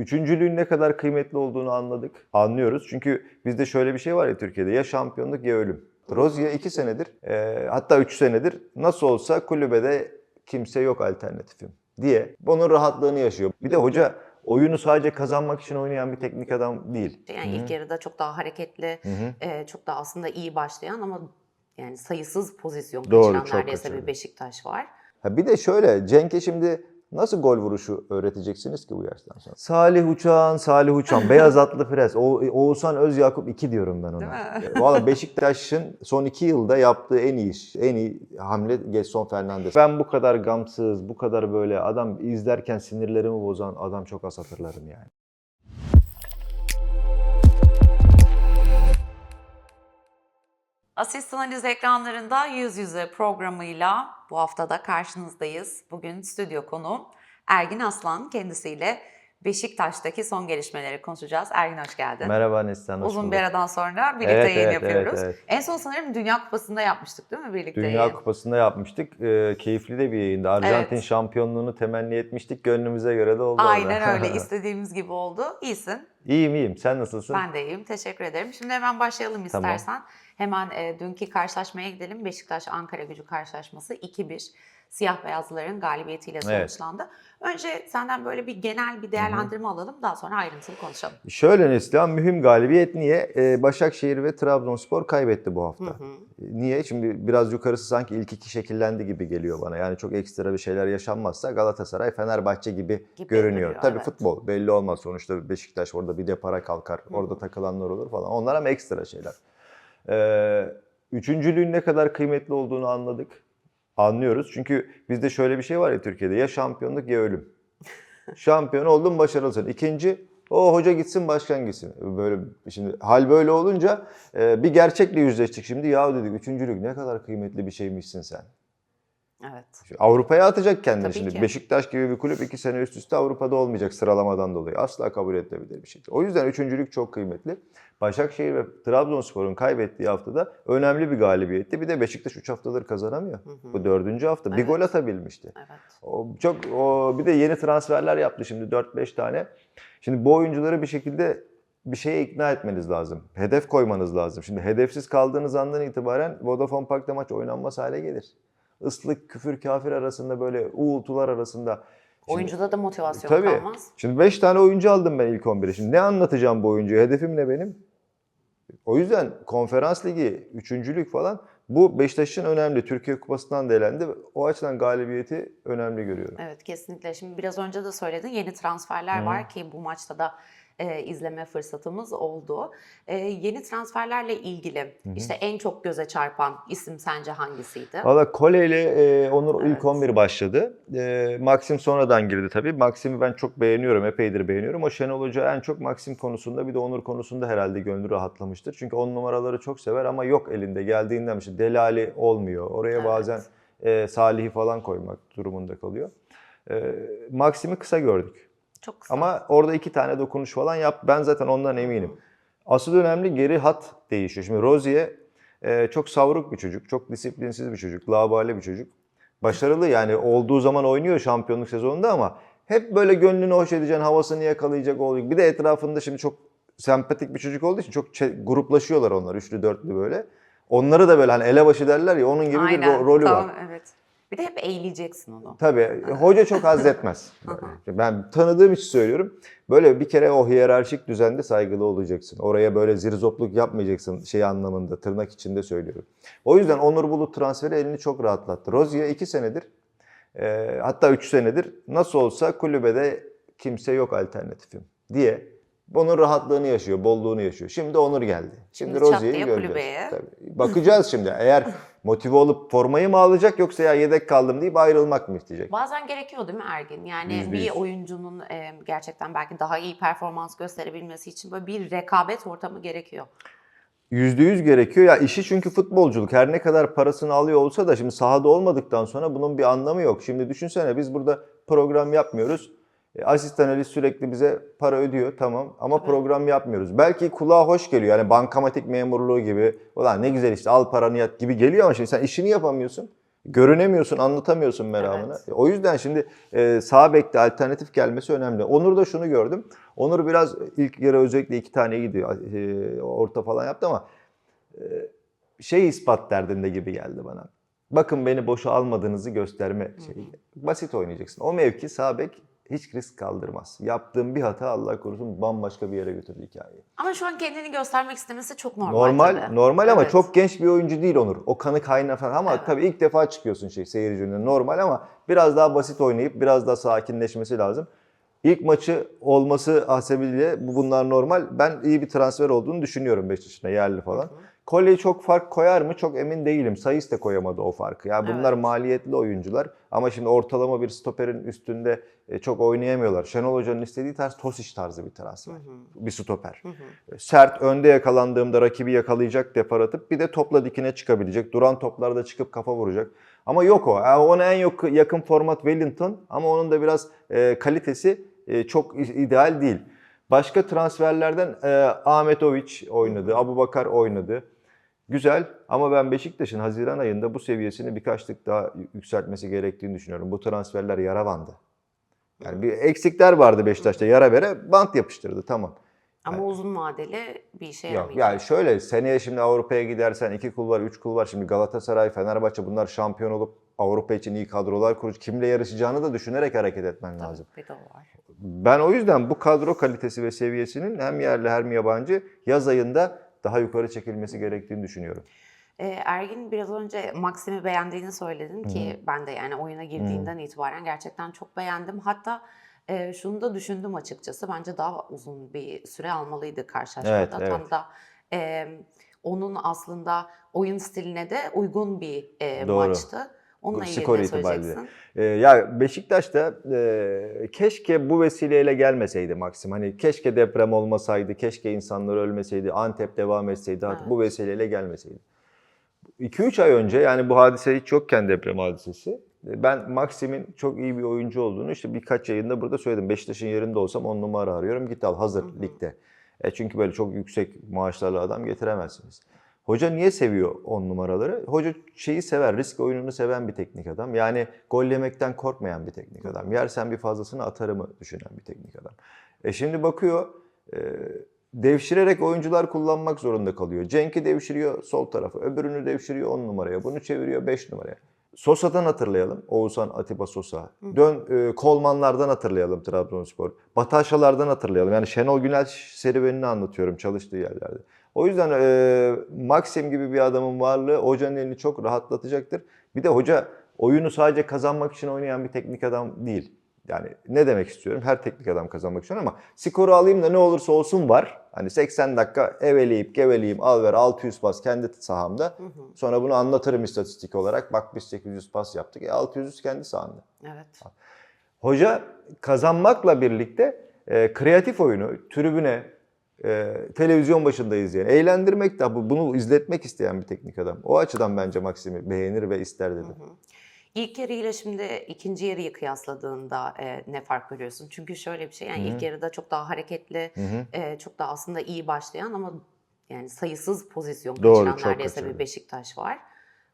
üçüncülüğün ne kadar kıymetli olduğunu anladık. Anlıyoruz. Çünkü bizde şöyle bir şey var ya Türkiye'de ya şampiyonluk ya ölüm. Rozier iki senedir e, hatta üç senedir nasıl olsa kulübede kimse yok alternatifim diye bunun rahatlığını yaşıyor. Bir de hoca oyunu sadece kazanmak için oynayan bir teknik adam değil. Yani ilk yarıda çok daha hareketli, e, çok daha aslında iyi başlayan ama yani sayısız pozisyon Doğru, kaçıran neredeyse kaçırdı. bir Beşiktaş var. Ha bir de şöyle Cenk'e şimdi nasıl gol vuruşu öğreteceksiniz ki bu yaştan sonra? Salih Uçan, Salih Uçan, Beyaz Atlı Pres, O- Oğuzhan Özyakup 2 diyorum ben ona. Valla Beşiktaş'ın son 2 yılda yaptığı en iyi iş, en iyi hamle Gerson Fernandes. Ben bu kadar gamsız, bu kadar böyle adam izlerken sinirlerimi bozan adam çok az hatırlarım yani. Asist Analiz ekranlarında yüz yüze programıyla bu haftada karşınızdayız. Bugün stüdyo konuğum Ergin Aslan kendisiyle Beşiktaş'taki son gelişmeleri konuşacağız. Ergin hoş geldin. Merhaba Neslihan, Uzun bulduk. bir aradan sonra birlikte Evet, yayın evet, yapıyoruz. evet, evet. En son sanırım Dünya Kupası'nda yapmıştık değil mi birlikte Dünya yayın? Kupası'nda yapmıştık. Ee, keyifli de bir yayındı. Arjantin Evet. şampiyonluğunu temenni etmiştik. Gönlümüze göre de oldu. Aynen orada. öyle istediğimiz gibi oldu. İyisin. iyiyim iyiyim. Sen nasılsın? Ben de iyiyim. Teşekkür ederim. Şimdi hemen başlayalım Tamam. Hemen e, dünkü karşılaşmaya gidelim. Beşiktaş Ankara Gücü karşılaşması 2-1 siyah beyazlıların galibiyetiyle Evet. sonuçlandı. Önce senden böyle bir genel bir değerlendirme alalım. Daha sonra ayrıntılı konuşalım. Şöyle Neslihan, mühim galibiyet niye? Ee, Başakşehir ve Trabzonspor kaybetti bu hafta. Hı hı. Niye? Şimdi biraz yukarısı sanki ilk iki şekillendi gibi geliyor bana. Yani çok ekstra bir şeyler yaşanmazsa Galatasaray, Fenerbahçe gibi, Gibi görünüyor. duruyor, Tabii evet. futbol belli olmaz. Sonuçta Beşiktaş orada bir de para kalkar. Orada takılanlar olur falan. Onlar ama ekstra şeyler. Ee, üçüncülüğün ne kadar kıymetli olduğunu anladık. Anlıyoruz. Çünkü bizde şöyle bir şey var ya Türkiye'de. Ya şampiyonluk ya ölüm. Şampiyon oldun başarılısın. İkinci o hoca gitsin başkan gitsin. Böyle şimdi hal böyle olunca e, bir gerçekle yüzleştik şimdi. Ya dedik üçüncülük ne kadar kıymetli bir şeymişsin sen. Evet. Avrupa'ya atacak kendini Tabii şimdi. ki. Beşiktaş gibi bir kulüp iki sene üst üste Avrupa'da olmayacak sıralamadan dolayı. Asla kabul edilebilir bir şey. O yüzden üçüncülük çok kıymetli. Başakşehir ve Trabzonspor'un kaybettiği haftada önemli bir galibiyetti. Bir de Beşiktaş 3 haftadır kazanamıyor. Bu dördüncü hafta. Bir Evet. gol atabilmişti. Evet. O çok o bir de yeni transferler yaptı şimdi 4-5 tane. Şimdi bu oyuncuları bir şekilde bir şeye ikna etmeniz lazım. Hedef koymanız lazım. Şimdi hedefsiz kaldığınız andan itibaren Vodafone Park'ta maç oynanmaz hale gelir. Islık, küfür, kafir arasında böyle uğultular arasında. Şimdi- Oyuncuda da motivasyon Tabii. kalmaz. Şimdi 5 tane oyuncu aldım ben ilk 11'e. Şimdi ne anlatacağım bu oyuncuya? Hedefim ne benim? O yüzden konferans ligi, üçüncülük falan bu Beşiktaş'ın önemli. Türkiye Kupası'ndan da elendi. O açıdan galibiyeti önemli görüyorum. Evet kesinlikle. Şimdi biraz önce de söyledin yeni transferler var ki bu maçta da e, izleme fırsatımız oldu. E, yeni transferlerle ilgili işte en çok göze çarpan isim sence hangisiydi? Valla Kole ile e, Onur Evet. ilk 11 başladı. E, Maxim sonradan girdi tabii. Maxim'i ben çok beğeniyorum, epeydir beğeniyorum. O Şenol Hoca en çok Maxim konusunda bir de Onur konusunda herhalde gönlü rahatlamıştır. Çünkü on numaraları çok sever ama yok elinde. Geldiğinden işte Delali olmuyor. Oraya Evet. bazen e, Salih'i falan koymak durumunda kalıyor. E, Maxim'i kısa gördük. Çok kısa. Ama orada iki tane dokunuş falan yap. Ben zaten ondan eminim. Asıl önemli geri hat değişiyor. Şimdi Rozier e, çok savruk bir çocuk, çok disiplinsiz bir çocuk, labale bir çocuk. Başarılı yani olduğu zaman oynuyor şampiyonluk sezonunda ama hep böyle gönlünü hoş edeceksin, havasını yakalayacak olacak. Bir de etrafında şimdi çok sempatik bir çocuk olduğu için çok gruplaşıyorlar onlar üçlü dörtlü böyle. Onları da böyle hani elebaşı derler ya onun gibi bir Aynen, ro- rolü tamam, var. Evet. Bir de hep eğleyeceksin onu. Tabii hoca çok haz etmez. ben tanıdığım için söylüyorum. Böyle bir kere o hiyerarşik düzende saygılı olacaksın. Oraya böyle zirzopluk yapmayacaksın şey anlamında tırnak içinde söylüyorum. O yüzden Onur Bulut transferi elini çok rahatlattı. Rozier iki senedir e, hatta üç senedir nasıl olsa kulübede kimse yok alternatifim diye bunun rahatlığını yaşıyor, bolluğunu yaşıyor. Şimdi Onur geldi. Şimdi, Şimdi Rozier'i göreceğiz. kulübeye. Tabii. Bakacağız şimdi. Eğer motive olup formayı mı alacak yoksa ya yedek kaldım deyip ayrılmak mı isteyecek? Bazen gerekiyor değil mi Ergin? Yani Yüzde bir yüz. oyuncunun e, gerçekten belki daha iyi performans gösterebilmesi için böyle bir rekabet ortamı gerekiyor. Yüzde yüz gerekiyor. Ya işi çünkü futbolculuk. Her ne kadar parasını alıyor olsa da şimdi sahada olmadıktan sonra bunun bir anlamı yok. Şimdi düşünsene biz burada program yapmıyoruz. E, Asistan Ali sürekli bize para ödüyor tamam ama Tabii. program yapmıyoruz. Belki kulağa hoş geliyor yani bankamatik memurluğu gibi. Ulan ne güzel işte al paranı yat gibi geliyor ama şimdi sen işini yapamıyorsun. Görünemiyorsun, anlatamıyorsun meramını. Evet. E, O yüzden şimdi e, sağ bekte alternatif gelmesi önemli. Onur'da şunu gördüm. Onur biraz ilk yarı özellikle iki tane gidiyor. E, orta falan yaptı ama e, şey ispat derdinde gibi geldi bana. Bakın beni boşa almadığınızı gösterme şeyi. Basit oynayacaksın. O mevki sağ bek hiç risk kaldırmaz. Yaptığım bir hata Allah korusun bambaşka bir yere götürdü hikayeyi. Ama şu an kendini göstermek istemesi çok normal Normal, tabii. normal ama Evet. çok genç bir oyuncu değil Onur. O kanı kaynağı falan ama Evet. tabii ilk defa çıkıyorsun şey seyirci önüne normal ama biraz daha basit oynayıp biraz daha sakinleşmesi lazım. İlk maçı olması hasebiyle bu bunlar normal. Ben iyi bir transfer olduğunu düşünüyorum Beşiktaş'ına yerli falan. Kolye çok fark koyar mı? Çok emin değilim. Sayıs da koyamadı o farkı. Ya bunlar Evet. maliyetli oyuncular ama şimdi ortalama bir stoperin üstünde e, çok oynayamıyorlar. Şenol Hoca'nın istediği tarz Tosic tarzı bir transfer. Bir stoper. Sert önde yakalandığımda rakibi yakalayacak depar atıp bir de topla dikine çıkabilecek. Duran toplarda çıkıp kafa vuracak. Ama yok o. Yani ona en yok, yakın format Wellington ama onun da biraz e, kalitesi e, çok ideal değil. Başka transferlerden e, Ahmetoviç oynadı, Abubakar oynadı. Güzel ama ben Beşiktaş'ın Haziran ayında bu seviyesini birkaç tık daha yükseltmesi gerektiğini düşünüyorum. Bu transferler yara bandı. Yani bir eksikler vardı Beşiktaş'ta yara bere bant yapıştırdı tamam. Ama uzun vadeli bir işe Yok yaramayacak. yani şöyle seneye şimdi Avrupa'ya gidersen iki kul var, üç kul var. Şimdi Galatasaray, Fenerbahçe bunlar şampiyon olup Avrupa için iyi kadrolar kurucu. Kimle yarışacağını da düşünerek hareket etmen Tabii, lazım. Bir de var. Ben o yüzden bu kadro kalitesi ve seviyesinin hem yerli hem yabancı yaz ayında daha yukarı çekilmesi gerektiğini düşünüyorum. Ee, Ergin biraz önce Maxim'i beğendiğini söyledin ki ben de yani oyuna girdiğinden itibaren gerçekten çok beğendim. Hatta e, şunu da düşündüm açıkçası. Bence daha uzun bir süre almalıydı karşılaşmada. Evet, Tam evet. da e, onun aslında oyun stiline de uygun bir e, Doğru. maçtı. Onunla Skor itibariyle. Ee, ya Beşiktaş'ta e, keşke bu vesileyle gelmeseydi Maxim. Hani keşke deprem olmasaydı, keşke insanlar ölmeseydi, Antep devam etseydi, hatta bu vesileyle gelmeseydi. 2-3 ay önce yani bu hadise hiç yokken deprem hadisesi. Ben Maxim'in çok iyi bir oyuncu olduğunu işte birkaç yayında burada söyledim. Beşiktaş'ın yerinde olsam 10 numara arıyorum. Git al hazır ligde. E çünkü böyle çok yüksek maaşlarla adam getiremezsiniz. Hoca niye seviyor 10 numaraları? Hoca şeyi sever, risk oyununu seven bir teknik adam. Yani gol yemekten korkmayan bir teknik adam. Yersen bir fazlasını atarımı düşünen bir teknik adam. E şimdi bakıyor, e, devşirerek oyuncular kullanmak zorunda kalıyor. Cenk'i devşiriyor sol tarafa, öbürünü devşiriyor 10 numaraya, bunu çeviriyor 5 numaraya. Sosa'dan hatırlayalım. Oğuzhan Atiba Sosa. Dön e, Kolmanlardan hatırlayalım Trabzonspor. Bataşalardan hatırlayalım. Yani Şenol Günel serüvenini anlatıyorum çalıştığı yerlerde. O yüzden e, Maxim gibi bir adamın varlığı hocanın elini çok rahatlatacaktır. Bir de hoca oyunu sadece kazanmak için oynayan bir teknik adam değil. Yani ne demek istiyorum? Her teknik adam kazanmak istiyor ama skoru alayım da ne olursa olsun var. Hani 80 dakika eveleyip geveleyip al ver 600 pas kendi sahamda. Sonra bunu anlatırım istatistik olarak. Bak biz 800 pas yaptık. E 600 kendi sahanda. Evet. Hoca kazanmakla birlikte e, kreatif oyunu tribüne, e, televizyon başında izleyen, eğlendirmek de bu- bunu izletmek isteyen bir teknik adam. O açıdan bence Maksim'i beğenir ve ister dedim. İlk yarıyla şimdi ikinci yarıyı kıyasladığında e, ne fark görüyorsun? Çünkü şöyle bir şey yani ilk yarıda çok daha hareketli, e, çok daha aslında iyi başlayan ama yani sayısız pozisyon Doğru, kaçıran neredeyse kaçırdı. bir Beşiktaş var.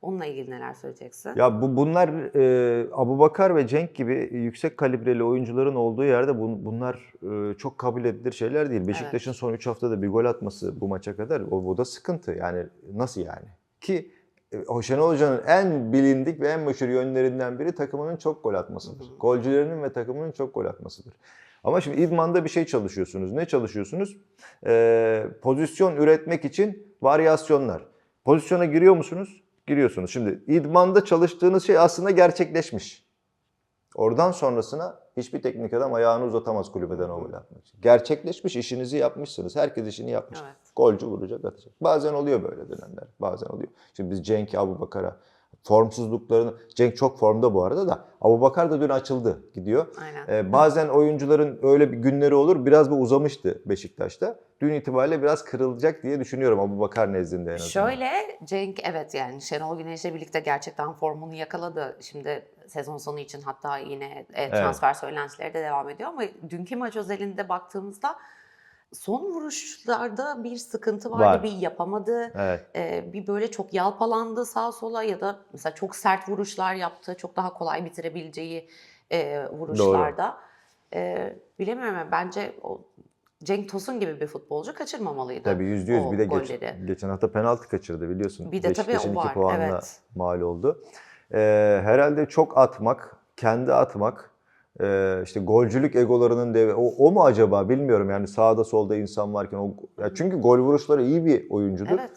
Onunla ilgili neler söyleyeceksin? Ya bu bunlar e, Abubakar ve Cenk gibi yüksek kalibreli oyuncuların olduğu yerde bun- bunlar e, çok kabul edilir şeyler değil. Beşiktaş'ın son 3 haftada bir gol atması bu maça kadar o bu da sıkıntı. Yani nasıl yani? Ki e, Şenol Hoca'nın en bilindik ve en meşhur yönlerinden biri takımının çok gol atmasıdır. Golcülerinin ve takımının çok gol atmasıdır. Ama şimdi idmanda bir şey çalışıyorsunuz. Ne çalışıyorsunuz? E, pozisyon üretmek için varyasyonlar. Pozisyona giriyor musunuz? Giriyorsunuz. Şimdi idmanda çalıştığınız şey aslında gerçekleşmiş. Oradan sonrasına hiçbir teknik adam ayağını uzatamaz kulübeden o atmak için. Gerçekleşmiş, işinizi yapmışsınız. Herkes işini yapmış. Evet. Golcü vuracak, atacak. Bazen oluyor böyle dönemler. Bazen oluyor. Şimdi biz Cenk, Abubakar'a formsuzluklarını... Cenk çok formda bu arada da. Abubakar da dün açıldı gidiyor. Aynen. Ee, bazen oyuncuların öyle bir günleri olur. Biraz bu uzamıştı Beşiktaş'ta. Dün itibariyle biraz kırılacak diye düşünüyorum Abubakar nezdinde en azından. Şöyle Cenk evet yani Şenol Güneş'le birlikte gerçekten formunu yakaladı. Şimdi sezon sonu için hatta yine e, transfer söylentileri de devam ediyor ama dünkü maç özelinde baktığımızda son vuruşlarda bir sıkıntı vardı. Var. Bir yapamadı. Evet. e, bir böyle çok yalpalandı sağa sola ya da mesela çok sert vuruşlar yaptı. Çok daha kolay bitirebileceği e, vuruşlarda. E, bilemiyorum ama bence o Cenk Tosun gibi bir futbolcu kaçırmamalıydı. Tabii yüzde yüz. Bir de geç, golleri. geçen hafta penaltı kaçırdı biliyorsun. Bir de tabii o var, puanla evet. mal oldu. Ee, herhalde çok atmak, kendi atmak, e, işte golcülük egolarının devi. O, o mu acaba bilmiyorum yani sağda solda insan varken. O, ya çünkü gol vuruşları iyi bir oyuncudur. Evet.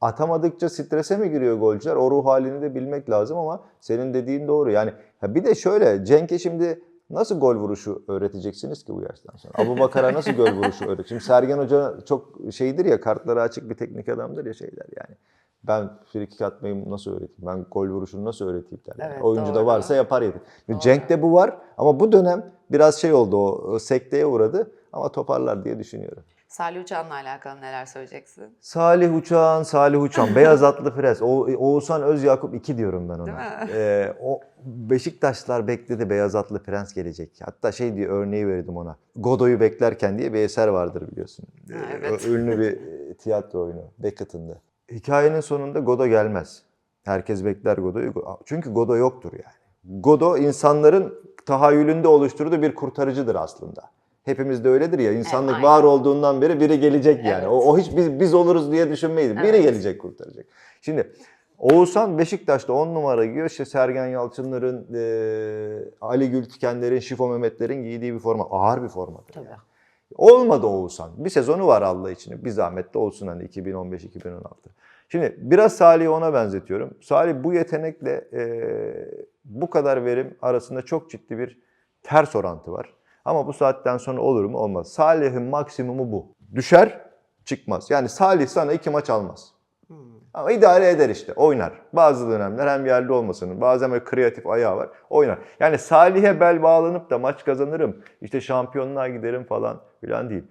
atamadıkça strese mi giriyor golcüler? O ruh halini de bilmek lazım ama senin dediğin doğru. Yani ha bir de şöyle Cenk'e şimdi nasıl gol vuruşu öğreteceksiniz ki bu yaştan sonra? Abu Bakar'a nasıl gol vuruşu öğret? Şimdi Sergen Hoca çok şeydir ya kartları açık bir teknik adamdır ya şeyler yani. Ben frikik atmayı nasıl öğreteyim? Ben gol vuruşunu nasıl öğreteyim der. Yani. Evet, Oyuncu da doğru. varsa yapar yedir. Doğru. Cenk'te bu var ama bu dönem biraz şey oldu o sekteye uğradı ama toparlar diye düşünüyorum. Salih Uçan'la alakalı neler söyleyeceksin? Salih Uçan, Salih Uçan, Beyaz Atlı Pres. O, Oğuzhan Özyakup 2 diyorum ben ona. Değil mi? Ee, o Beşiktaşlar bekledi Beyaz Atlı Prens gelecek. Hatta şey diye örneği verdim ona. Godoy'u beklerken diye bir eser vardır biliyorsun. Ee, evet. Ünlü bir e, tiyatro oyunu Beckett'ın da. Hikayenin sonunda Godo gelmez. Herkes bekler Godo'yu. Çünkü Godo yoktur yani. Godo insanların tahayyülünde oluşturduğu bir kurtarıcıdır aslında. Hepimiz de öyledir ya. insanlık aynen. var olduğundan beri biri gelecek yani. Evet. O, o hiç biz, biz oluruz diye düşünmeyiz. Biri Evet. gelecek kurtaracak. Şimdi Oğuzhan Beşiktaş'ta 10 numara giyiyor. İşte Sergen Yalçınların, eee, Ali Gültikenlerin, Şifo Mehmetlerin giydiği bir forma. Ağır bir formadır. Tabii. yani. Olmadı Oğuzhan. Bir sezonu var Allah için. Bir zahmet de olsun hani 2015-2016. Şimdi biraz Salih'i ona benzetiyorum. Salih bu yetenekle eee, bu kadar verim arasında çok ciddi bir ters orantı var. Ama bu saatten sonra olur mu? Olmaz. Salih'in maksimumu bu. Düşer, çıkmaz. Yani Salih sana iki maç almaz. Hmm. Ama idare eder işte, oynar. Bazı dönemler hem yerli olmasının, bazen böyle kreatif ayağı var, oynar. Yani Salih'e bel bağlanıp da maç kazanırım, işte şampiyonluğa giderim falan filan değil.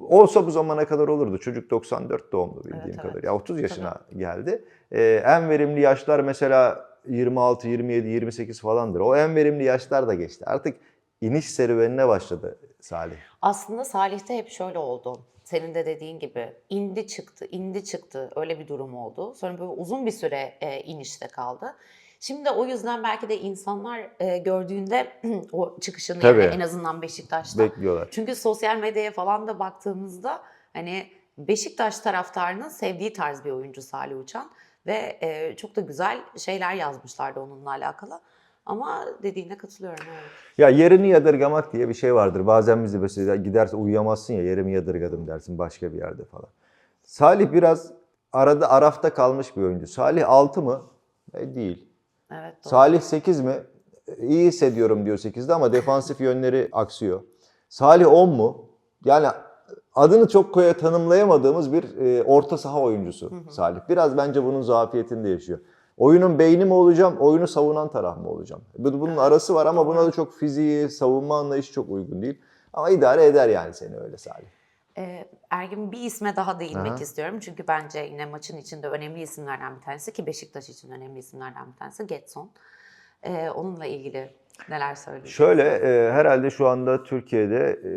Olsa bu zamana kadar olurdu. Çocuk 94 doğumlu bildiğim Evet, evet. kadarıyla. Ya 30 yaşına geldi. Ee, en verimli yaşlar mesela 26, 27, 28 falandır. O en verimli yaşlar da geçti. Artık iniş serüvenine başladı Salih. Aslında Salih'te hep şöyle oldu. Senin de dediğin gibi indi çıktı, indi çıktı öyle bir durum oldu. Sonra böyle uzun bir süre e, inişte kaldı. Şimdi o yüzden belki de insanlar e, gördüğünde o çıkışını Tabii. yani en azından Beşiktaş'ta. Bekliyorlar. Çünkü sosyal medyaya falan da baktığımızda hani Beşiktaş taraftarının sevdiği tarz bir oyuncu Salih Uçan ve e, çok da güzel şeyler yazmışlardı onunla alakalı. Ama dediğine katılıyorum. Evet. Ya yerini yadırgamak diye bir şey vardır. Bazen biz de mesela giderse uyuyamazsın ya yerimi yadırgadım dersin başka bir yerde falan. Salih biraz arada arafta kalmış bir oyuncu. Salih 6 mı? E, değil. Evet. doğru. Salih 8 mi? E, İyi hissediyorum diyor 8'de ama defansif yönleri aksıyor. Salih 10 mu? Yani adını çok koya tanımlayamadığımız bir e, orta saha oyuncusu Salih. Biraz bence bunun zafiyetinde yaşıyor. Oyunun beyni mi olacağım, oyunu savunan taraf mı olacağım? Bu- Bunun arası var ama buna da çok fiziği, savunma anlayışı çok uygun değil. Ama idare eder yani seni öyle Salih. Ee, Ergin bir isme daha değinmek Aha. istiyorum. Çünkü bence yine maçın içinde önemli isimlerden bir tanesi ki Beşiktaş için önemli isimlerden bir tanesi Getson. Ee, onunla ilgili neler söyleyeceksin? Şöyle e, herhalde şu anda Türkiye'de e,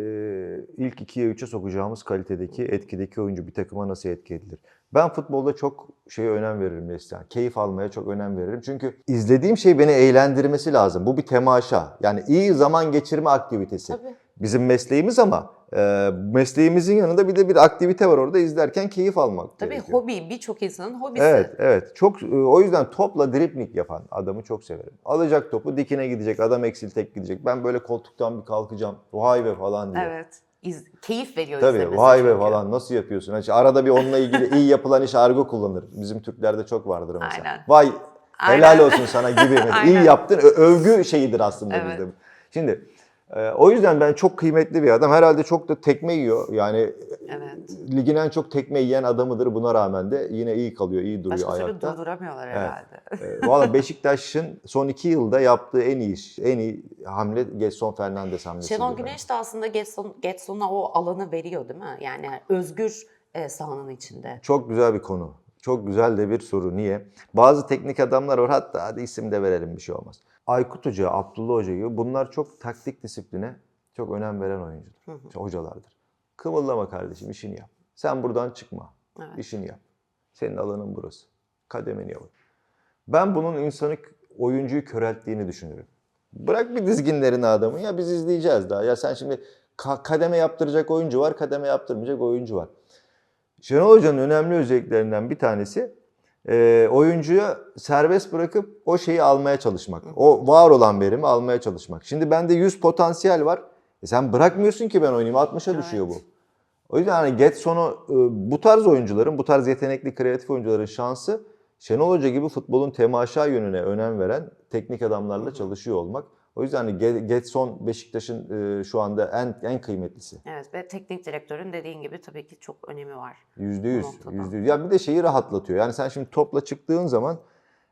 ilk 2'ye 3'e sokacağımız kalitedeki, etkideki oyuncu bir takıma nasıl etki edilir? Ben futbolda çok şeye önem veririm Neslihan. Keyif almaya çok önem veririm. Çünkü izlediğim şey beni eğlendirmesi lazım. Bu bir temaşa. Yani iyi zaman geçirme aktivitesi. Tabii. Bizim mesleğimiz ama e, mesleğimizin yanında bir de bir aktivite var orada izlerken keyif almak Tabii gerekiyor. hobi birçok insanın hobisi. Evet, evet. Çok e, o yüzden topla dripling yapan adamı çok severim. Alacak topu dikine gidecek, adam eksil tek gidecek. Ben böyle koltuktan bir kalkacağım. Vay be falan diye. Evet. İz- keyif veriyor Tabii izlemesi vay be çünkü. falan nasıl yapıyorsun? Hani arada bir onunla ilgili iyi yapılan iş argo kullanır. Bizim Türklerde çok vardır mesela. Aynen. Vay Aynen. helal olsun sana gibi. Mesela iyi yaptın. Övgü şeyidir aslında Evet. bizde. Şimdi o yüzden ben çok kıymetli bir adam. Herhalde çok da tekme yiyor. Yani Evet. ligin en çok tekme yiyen adamıdır. Buna rağmen de yine iyi kalıyor, iyi duruyor Başka türlü ayakta. durduramıyorlar Evet. herhalde. E, Valla Beşiktaş'ın son iki yılda yaptığı en iyi iş, en iyi hamle Getson Fernandes hamlesi. Şenol Güneş de aslında Getson, Getson'a o alanı veriyor değil mi? Yani özgür e, sahanın içinde. Çok güzel bir konu. Çok güzel de bir soru. Niye? Bazı teknik adamlar var. Hatta hadi isim de verelim bir şey olmaz. Aykut Hoca, Abdullah Hoca gibi bunlar çok taktik disipline çok önem veren oyuncudur. Hocalardır. Kıvıllama kardeşim işini yap. Sen buradan çıkma. Evet. İşini yap. Senin alanın burası. Kademeni yap. Ben bunun insanı, oyuncuyu körelttiğini düşünüyorum. Bırak bir dizginlerini adamın ya biz izleyeceğiz daha. Ya sen şimdi ka- kademe yaptıracak oyuncu var, kademe yaptırmayacak oyuncu var. Şenol Hoca'nın önemli özelliklerinden bir tanesi e, oyuncuya serbest bırakıp o şeyi almaya çalışmak. O var olan verimi almaya çalışmak. Şimdi bende 100 potansiyel var. E sen bırakmıyorsun ki ben oynayayım. 60'a düşüyor bu. Evet. O yüzden hani Getson'u e, bu tarz oyuncuların, bu tarz yetenekli kreatif oyuncuların şansı Şenol Hoca gibi futbolun temaşa yönüne önem veren teknik adamlarla çalışıyor olmak. O yüzden hani Ge- Getson Beşiktaş'ın e, şu anda en en kıymetlisi. Evet ve teknik direktörün dediğin gibi tabii ki çok önemi var. Yüzde yüz. Yüzde yüz. Ya bir de şeyi rahatlatıyor. Yani sen şimdi topla çıktığın zaman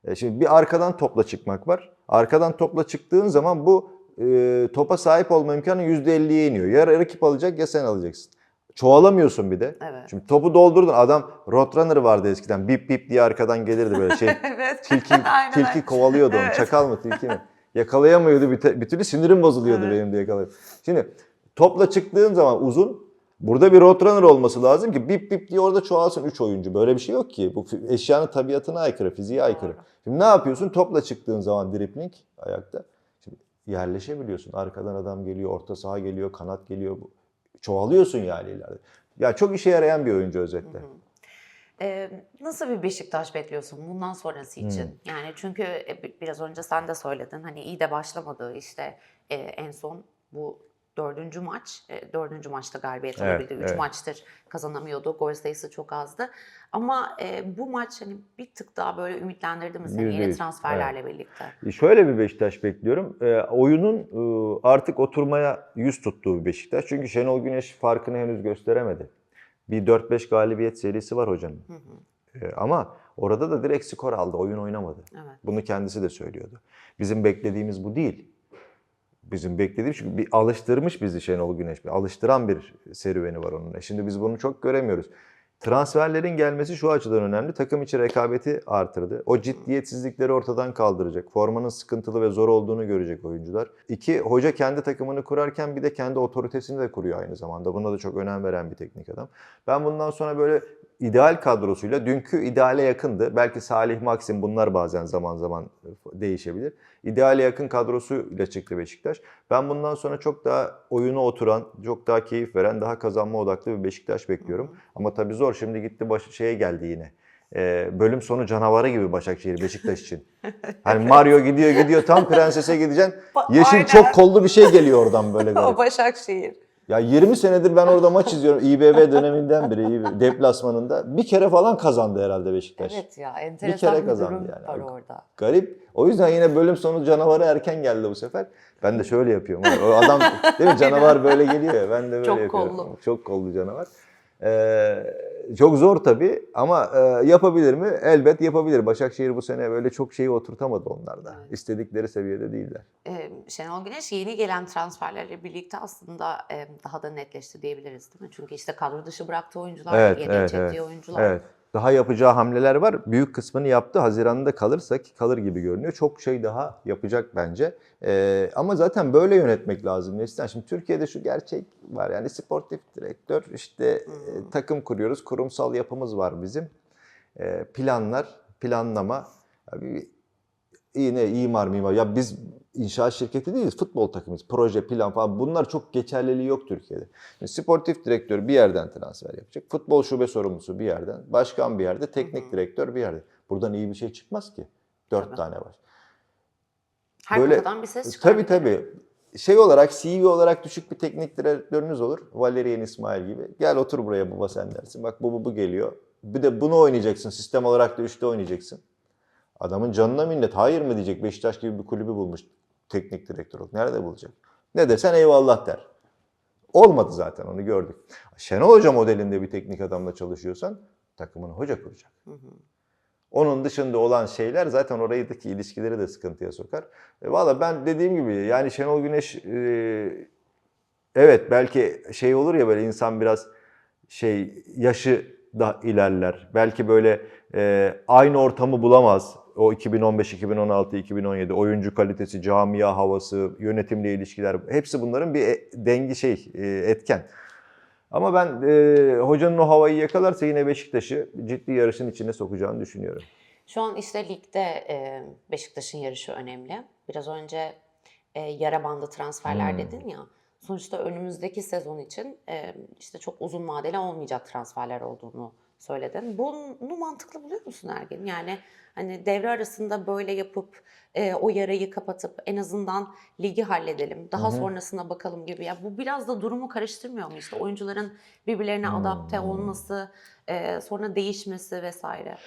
e, şimdi bir arkadan topla çıkmak var. Arkadan topla çıktığın zaman bu e, topa sahip olma imkanı yüzde elliye iniyor. Ya rakip alacak ya sen alacaksın. Çoğalamıyorsun bir de. Evet. Şimdi topu doldurdun. Adam Roadrunner vardı eskiden. Bip bip diye arkadan gelirdi böyle şey. evet. tilki tilki kovalıyordu onu. Evet. Çakal mı tilki mi? Yakalayamıyordu. Bir, te- bir türlü sinirim bozuluyordu Evet. benim de yakalayıp. Şimdi topla çıktığın zaman uzun burada bir roadrunner olması lazım ki bip bip diye orada çoğalsın 3 oyuncu. Böyle bir şey yok ki. Bu eşyanın tabiatına aykırı, fiziğe aykırı. Şimdi ne yapıyorsun? Topla çıktığın zaman dripling ayakta. Şimdi yerleşebiliyorsun. Arkadan adam geliyor, orta saha geliyor, kanat geliyor. Çoğalıyorsun yani ileride. Ya çok işe yarayan bir oyuncu özetle. Ee, nasıl bir Beşiktaş bekliyorsun bundan sonrası için? Hmm. Yani çünkü e, bi- biraz önce sen de söyledin hani iyi de başlamadı işte e, en son bu dördüncü maç, e, dördüncü maçta galibiyet Evet, alabildi. Üç evet. maçtır kazanamıyordu, gol sayısı çok azdı. Ama e, bu maç hani bir tık daha böyle ümitlendirdi mi seni yeni transferlerle birlikte? E, Şöyle bir Beşiktaş bekliyorum. E, oyunun e, artık oturmaya yüz tuttuğu bir Beşiktaş. Çünkü Şenol Güneş farkını henüz gösteremedi. Bir 4-5 galibiyet serisi var hocanın. Hı hı, E, ama orada da direkt skor aldı. Oyun oynamadı. evet. Bunu kendisi de söylüyordu. Bizim beklediğimiz bu değil. Bizim beklediğimiz çünkü bir alıştırmış bizi Şenol Güneş. Bir alıştıran bir serüveni var onunla. Şimdi biz bunu çok göremiyoruz. Transferlerin gelmesi şu açıdan önemli. Takım içi rekabeti artırdı. O ciddiyetsizlikleri ortadan kaldıracak. Formanın sıkıntılı ve zor olduğunu görecek oyuncular. İki, hoca kendi takımını kurarken bir de kendi otoritesini de kuruyor aynı zamanda. Buna da çok önem veren bir teknik adam. Ben bundan sonra böyle ideal kadrosuyla dünkü ideale yakındı. Belki Salih Maxim bunlar bazen zaman zaman değişebilir. İdeale yakın kadrosuyla çıktı Beşiktaş. Ben bundan sonra çok daha oyuna oturan, çok daha keyif veren, daha kazanma odaklı bir Beşiktaş bekliyorum. Ama tabii zor. Şimdi gitti baş, şeye geldi yine. Ee, bölüm sonu canavarı gibi Başakşehir Beşiktaş için. Hani Mario gidiyor gidiyor tam prensese gideceksin. Yeşil Aynen. çok kollu bir şey geliyor oradan böyle. O Başakşehir. Ya 20 senedir ben orada maç izliyorum. İBB döneminden beri İBB deplasmanında. Bir kere falan kazandı herhalde Beşiktaş. Evet ya enteresan bir, kazandı durum yani. var orada. Garip. O yüzden yine bölüm sonu canavarı erken geldi bu sefer. Ben de şöyle yapıyorum. O adam değil mi canavar böyle geliyor ya. Ben de böyle Çok yapıyorum. kollu. Çok kollu canavar. Ee, çok zor tabii ama e, yapabilir mi? Elbet yapabilir. Başakşehir bu sene böyle çok şeyi oturtamadı onlarda. Evet. İstedikleri seviyede değiller. Ee, Şenol Güneş yeni gelen transferlerle birlikte aslında e, daha da netleşti diyebiliriz değil mi? Çünkü işte kadro dışı bıraktığı oyuncular, Evet, yeni evet, çektiği evet. oyuncular. Evet. Daha yapacağı hamleler var. Büyük kısmını yaptı. Haziran'da kalırsa ki kalır gibi görünüyor. Çok şey daha yapacak bence. Ee, ama zaten böyle yönetmek lazım Neslihan. Şimdi Türkiye'de şu gerçek var. Yani sportif direktör işte e, takım kuruyoruz. Kurumsal yapımız var bizim. E, planlar, planlama. Abi, iyi ne imar mimar. Ya biz inşaat şirketi değiliz. Futbol takımıyız. Proje, plan falan. Bunlar çok geçerliliği yok Türkiye'de. Şimdi sportif direktör bir yerden transfer yapacak. Futbol şube sorumlusu bir yerden. Başkan bir yerde. Teknik direktör bir yerde. Buradan iyi bir şey çıkmaz ki. Dört Tabii. tane var. Her Böyle- kafadan bir ses çıkar. Tabii tabii. Şey olarak CV olarak düşük bir teknik direktörünüz olur. Valerian İsmail gibi. Gel otur buraya baba sen dersin. Bak bu bu, bu geliyor. Bir de bunu oynayacaksın. Sistem olarak da üçte oynayacaksın. Adamın canına minnet. Hayır mı diyecek. Beşiktaş gibi bir kulübü bulmuş teknik direktör olarak. Nerede bulacak? Ne desen eyvallah der. Olmadı zaten onu gördük. Şenol Hoca modelinde bir teknik adamla çalışıyorsan takımını hoca kuracak. Hı hı. Onun dışında olan şeyler zaten orayıdaki ilişkileri de sıkıntıya sokar. E, Valla ben dediğim gibi yani Şenol Güneş e, evet belki şey olur ya böyle insan biraz şey yaşı da ilerler. Belki böyle e, aynı ortamı bulamaz. O 2015, 2016, 2017 oyuncu kalitesi, camia havası, yönetimle ilişkiler hepsi bunların bir e- dengi şey e, etken. Ama ben e, hocanın o havayı yakalarsa yine Beşiktaş'ı ciddi yarışın içine sokacağını düşünüyorum. Şu an işte ligde e, Beşiktaş'ın yarışı önemli. Biraz önce e, yara bandı transferler Hmm. dedin ya. Sonuçta önümüzdeki sezon için e, işte çok uzun vadeli olmayacak transferler olduğunu söyledin. Bunu mantıklı buluyor musun Ergin? Yani hani devre arasında böyle yapıp e, o yarayı kapatıp en azından ligi halledelim. Daha sonrasına bakalım gibi. Ya bu biraz da durumu karıştırmıyor mu? İşte oyuncuların birbirlerine adapte olması, e, sonra değişmesi vesaire.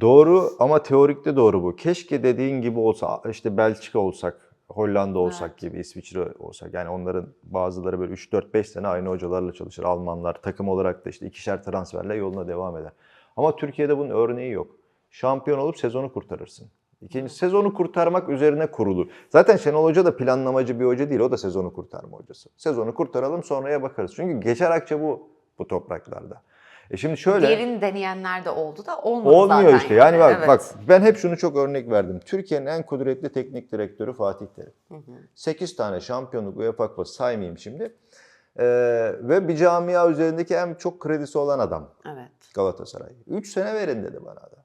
Doğru ama teorikte doğru bu. Keşke dediğin gibi olsa işte Belçika olsak, Hollanda olsak Evet. gibi, İsviçre olsak. Yani onların bazıları böyle 3-4-5 sene aynı hocalarla çalışır. Almanlar takım olarak da işte ikişer transferle yoluna devam eder. Ama Türkiye'de bunun örneği yok. Şampiyon olup sezonu kurtarırsın. İkinci sezonu kurtarmak üzerine kurulu. Zaten Şenol Hoca da planlamacı bir hoca değil. O da sezonu kurtarma hocası. Sezonu kurtaralım sonraya bakarız. Çünkü geçer akçe bu bu topraklarda. E şimdi şöyle Diğerini deneyenler de oldu da olmadı Olmuyor zaten. işte. Yani bak, Evet. bak ben hep şunu çok örnek verdim. Türkiye'nin en kudretli teknik direktörü Fatih Terim. 8 tane şampiyonluk UEFA Kupası saymayayım şimdi. Ee, ve bir camia üzerindeki en çok kredisi olan adam Evet. Galatasaray. 3 sene verin dedi bana da.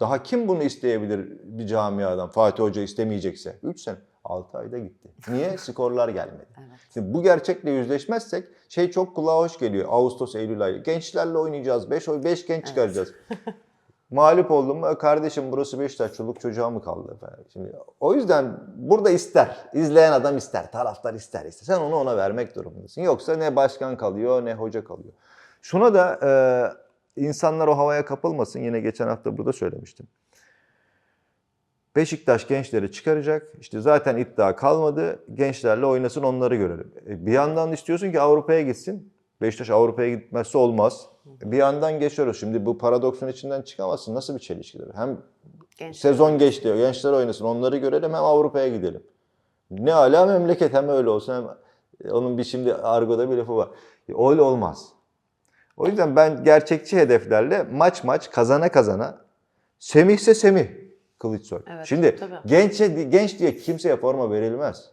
Daha kim bunu isteyebilir bir camiadan? Fatih Hoca istemeyecekse. 3 sene. 6 ayda gitti. Niye? Skorlar gelmedi. Evet. Şimdi bu gerçekle yüzleşmezsek şey çok kulağa hoş geliyor. Ağustos, Eylül ayı. Gençlerle oynayacağız. 5 oy 5 genç çıkaracağız. Mağlup oldum. "E, Kardeşim burası Beşiktaş. Çoluk çocuğa mı kaldı? Falan. Şimdi o yüzden burada ister. izleyen adam ister. Taraftar ister. ister. Sen onu ona vermek durumundasın. Yoksa ne başkan kalıyor ne hoca kalıyor. Şuna da e, insanlar o havaya kapılmasın. Yine geçen hafta burada söylemiştim. Beşiktaş gençleri çıkaracak. İşte zaten iddia kalmadı. Gençlerle oynasın onları görelim. E, Bir yandan istiyorsun ki Avrupa'ya gitsin. Beşiktaş Avrupa'ya gitmezse olmaz. E, Bir yandan geçiyoruz. Şimdi bu paradoksun içinden çıkamazsın. Nasıl bir çelişkidir? Hem Genç. sezon geçti. Gençler oynasın onları görelim hem Avrupa'ya gidelim. Ne ala memleket hem öyle olsun hem onun bir şimdi argoda bir lafı var. E, Öyle olmaz. O yüzden ben gerçekçi hedeflerle maç maç kazana kazana Semihse Semih Kılıçsoy. Evet, Şimdi tabii. genç genç diye kimseye forma verilmez.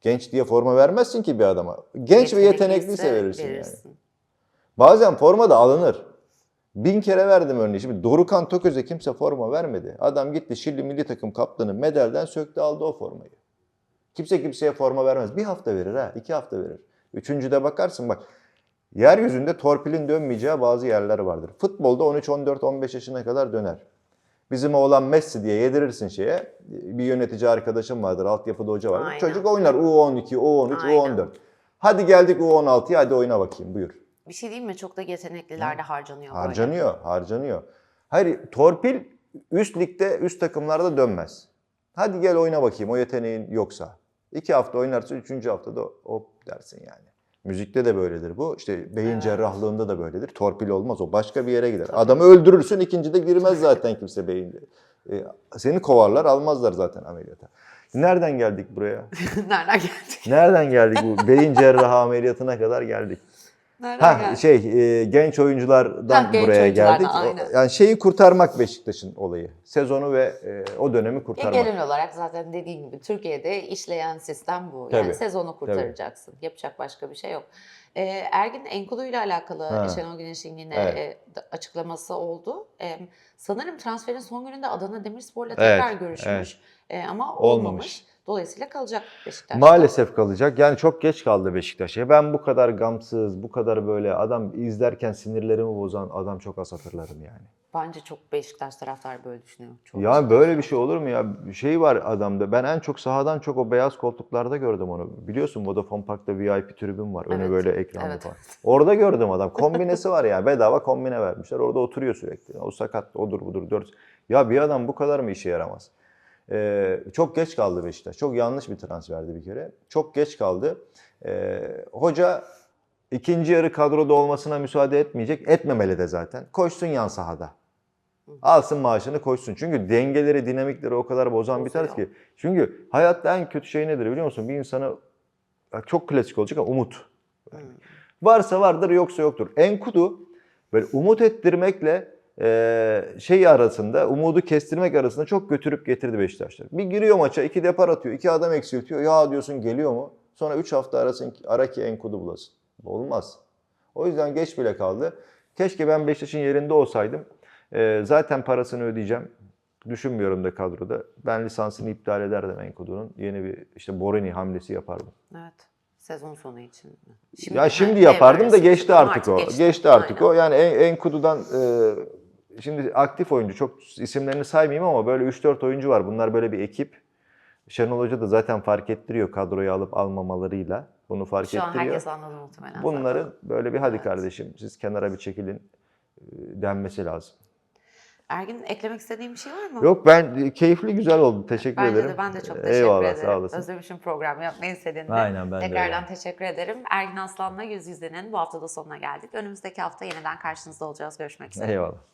Genç diye forma vermezsin ki bir adama. Genç ve yetenekliyse verirsin, yani. Bazen forma da alınır. Bin kere verdim örneği. Şimdi Dorukan Toköz'e kimse forma vermedi. Adam gitti Şili milli takım kaptanı medalden söktü aldı o formayı. Kimse kimseye forma vermez. Bir hafta verir ha, iki hafta verir. Üçüncüde bakarsın bak. Yeryüzünde torpilin dönmeyeceği bazı yerler vardır. Futbolda 13, 14, 15 yaşına kadar döner. Bizim oğlan Messi diye yedirirsin şeye. Bir yönetici arkadaşım vardır, altyapıda hoca vardır. Aynen. Çocuk oynar U12, U13, Aynen. U14. Hadi geldik U16'ya hadi oyna bakayım buyur. Bir şey diyeyim mi? Çok da yetenekliler de harcanıyor. böyle. Harcanıyor, harcanıyor. Hayır, torpil üst ligde, üst takımlarda dönmez. Hadi gel oyna bakayım o yeteneğin yoksa. İki hafta oynarsın, üçüncü haftada hop dersin yani. Müzikte de böyledir bu. İşte beyin Evet. cerrahlığında da böyledir. Torpil olmaz o başka bir yere gider. Adamı öldürürsün ikincide girmez zaten kimse beyinde. E, seni kovarlar almazlar zaten ameliyata. Nereden geldik buraya? Nereden geldik? Nereden geldik bu beyin cerrahı ameliyatına kadar geldik. Nereden Ha geldik? şey e, genç oyunculardan Ha, genç buraya geldik. Aynen. Yani şeyi kurtarmak Beşiktaş'ın olayı. Sezonu ve e, o dönemi kurtarmak. genel olarak zaten dediğin gibi Türkiye'de işleyen sistem bu. Yani Tabii, sezonu kurtaracaksın. Yapacak başka bir şey yok. Ee, Ergin Enkudu ile alakalı Ha. Şenol Güneş'in yine Evet. e, açıklaması oldu. E, sanırım transferin son gününde Adana Demirspor'la Evet, tekrar görüşmüş. E, ama olmamış. Olmamış. Dolayısıyla kalacak Beşiktaş'ta. Maalesef kalacak. Yani çok geç kaldı Beşiktaş'a. Ben bu kadar gamsız, bu kadar böyle adam izlerken sinirlerimi bozan adam çok az hatırlarım yani. Bence çok Beşiktaş taraftarı böyle düşünüyor. Çok Ya böyle bir şey olur mu ya? Şey var adamda. Ben en çok sahadan çok o beyaz koltuklarda gördüm onu. Biliyorsun Vodafone Park'ta VIP tribün var. Önü Evet, böyle ekranlı evet. falan. Orada gördüm adam. Kombinesi var ya. Bedava kombine vermişler. Orada oturuyor sürekli. O sakat, odur budur. Dört. Ya bir adam bu kadar mı işe yaramaz? Ee, çok geç kaldı Beşiktaş. Çok yanlış bir transferdi bir kere. Çok geç kaldı. Ee, hoca ikinci yarı kadroda olmasına müsaade etmeyecek. Etmemeli de zaten. Koşsun yan sahada. Alsın maaşını koşsun. Çünkü dengeleri, dinamikleri o kadar bozan bir tarz ki. Çünkü hayatta en kötü şey nedir biliyor musun? Bir insanı ya çok klasik olacak ama umut. Varsa vardır yoksa yoktur. Enkudu böyle umut ettirmekle e, şey arasında, umudu kestirmek arasında çok götürüp getirdi Beşiktaşlar. Bir giriyor maça, iki depar atıyor, iki adam eksiltiyor. Ya diyorsun geliyor mu? Sonra üç hafta arasın, ara ki Enkudu bulasın. Olmaz. O yüzden geç bile kaldı. Keşke ben Beşiktaş'ın yerinde olsaydım. E, zaten parasını ödeyeceğim. Düşünmüyorum da kadroda. Ben lisansını iptal ederdim Enkudu'nun. Yeni bir işte Borini hamlesi yapardım. Evet. Sezon sonu için mi? Ya şimdi yapardım da geçti için. artık o. Geçti, artık Aynen. o. Yani en, Enkudu'dan e, şimdi aktif oyuncu çok isimlerini saymayayım ama böyle 3-4 oyuncu var. Bunlar böyle bir ekip. Şenol Hoca da zaten fark ettiriyor kadroyu alıp almamalarıyla. Bunu fark Şu an ettiriyor. herkes anladı muhtemelen. Bunların zaten. böyle bir hadi Evet. kardeşim siz kenara bir çekilin denmesi lazım. Ergin eklemek istediğin bir şey var mı? Yok ben keyifli güzel oldu. Teşekkür Bence ederim. de ben de çok teşekkür Eyvallah ederim. sağ olasın. Özlemişim programı yapmayı seninle. Aynen, ben de Tekrardan öyle. teşekkür ederim. Ergin Aslan'la Yüz Yüze'nin bu haftada sonuna geldik. Önümüzdeki hafta yeniden karşınızda olacağız. Görüşmek üzere. Eyvallah.